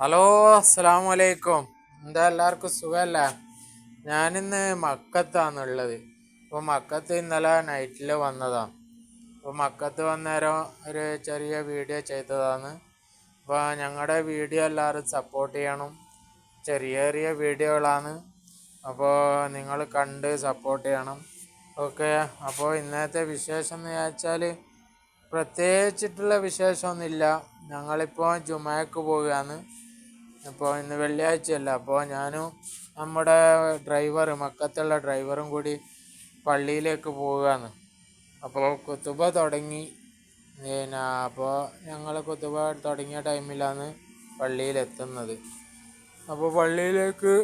Hello അസ്സാം വലൈക്കും എന്താ എല്ലാവർക്കും സുഖമല്ലേ ഞാനിന്ന് മക്കത്താണുള്ളത് അപ്പോൾ മക്കത്ത് ഇന്നലെ നൈറ്റിൽ വന്നതാണ് അപ്പോൾ മക്കത്ത് വന്നേരം ഒരു ചെറിയ വീഡിയോ ചെയ്തതാണ് അപ്പോൾ ഞങ്ങളുടെ വീഡിയോ എല്ലാവരും സപ്പോർട്ട് ചെയ്യണം. ചെറിയ ചെറിയ വീഡിയോകളാണ് അപ്പോൾ നിങ്ങൾ കണ്ട് സപ്പോർട്ട് ചെയ്യണം. ഓക്കെ അപ്പോൾ ഇന്നത്തെ വിശേഷം എന്ന് വെച്ചാൽ പ്രത്യേകിച്ചിട്ടുള്ള വിശേഷമൊന്നുമില്ല. ഞങ്ങളിപ്പോൾ ജുമാക്ക് പോവുകയാണ്. അപ്പോൾ ഇന്ന് വെള്ളിയാഴ്ചയല്ല അപ്പോൾ ഞാനും നമ്മുടെ ഡ്രൈവർ മക്കത്തുള്ള ഡ്രൈവറും കൂടി പള്ളിയിലേക്ക് പോവുകയാണ്. അപ്പോൾ കുത്തുബ തുടങ്ങി. പിന്നെ അപ്പോൾ ഞങ്ങൾ കുത്തുബ തുടങ്ങിയ ടൈമിലാണ് പള്ളിയിലെത്തുന്നത്. അപ്പോൾ പള്ളിയിലേക്ക്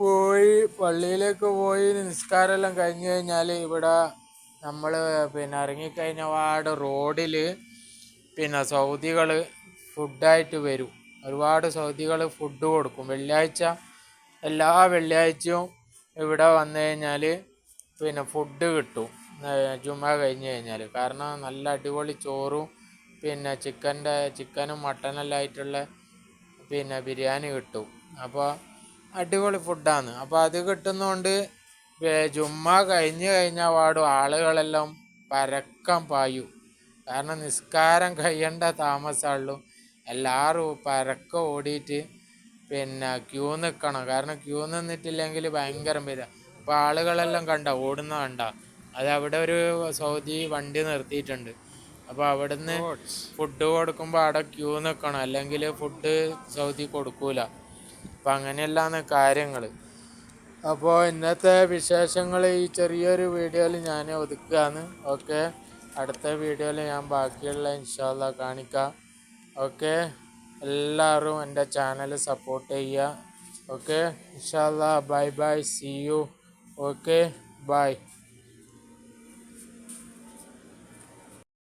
പോയി പള്ളിയിലേക്ക് പോയി നിസ്കാരമെല്ലാം കഴിഞ്ഞ് കഴിഞ്ഞാൽ ഇവിടെ നമ്മൾ പിന്നെ ഇറങ്ങിക്കഴിഞ്ഞ പാട് റോഡിൽ പിന്നെ സൗദികൾ ഫുഡായിട്ട് വരും. ഒരുപാട് സൗദികൾ ഫുഡ് കൊടുക്കും. വെള്ളിയാഴ്ച എല്ലാ വെള്ളിയാഴ്ചയും ഇവിടെ വന്നു കഴിഞ്ഞാൽ പിന്നെ ഫുഡ് കിട്ടും. ജുമ കഴിഞ്ഞ് കഴിഞ്ഞാൽ കാരണം നല്ല അടിപൊളി ചോറും പിന്നെ ചിക്കന്റെ ചിക്കനും മട്ടനെല്ലാം ആയിട്ടുള്ള പിന്നെ ബിരിയാണി കിട്ടും. അപ്പോൾ അടിപൊളി ഫുഡാണ് അപ്പോൾ അത് കിട്ടുന്നതുകൊണ്ട് ജുമ്മ കഴിഞ്ഞ് കഴിഞ്ഞാൽ പാടും ആളുകളെല്ലാം പരക്കം പായും. കാരണം നിസ്കാരം കഴിയേണ്ട താമസമുള്ളൂ എല്ലാവരും പരക്കെ ഓടിയിട്ട് പിന്നെ ക്യൂ നിൽക്കണം കാരണം ക്യൂ നിന്നിട്ടില്ലെങ്കിൽ ഭയങ്കര വരിക അപ്പോൾ ആളുകളെല്ലാം കണ്ട? ഓടുന്ന കണ്ട? അത് അവിടെ ഒരു സൗദി വണ്ടി നിർത്തിയിട്ടുണ്ട്. അപ്പോൾ അവിടുന്ന് ഫുഡ് കൊടുക്കുമ്പോൾ അവിടെ ക്യൂ നിൽക്കണം അല്ലെങ്കിൽ ഫുഡ് സൗദി കൊടുക്കൂല. അപ്പം അങ്ങനെയല്ലാന്ന് കാര്യങ്ങൾ അപ്പോൾ ഇന്നത്തെ വിശേഷങ്ങൾ ഈ ചെറിയൊരു വീഡിയോയിൽ ഞാൻ ഒതുക്കുകയാണ് ഓക്കെ? അടുത്ത വീഡിയോയിൽ ഞാൻ ബാക്കിയുള്ള ഇൻഷാല്ല കാണിക്കാം. ഓക്കെ എല്ലാവരും എന്റെ ചാനൽ സപ്പോർട്ട് ചെയ്യുക. ഓക്കെ ഇൻഷാല്ല bye bye see you okay bye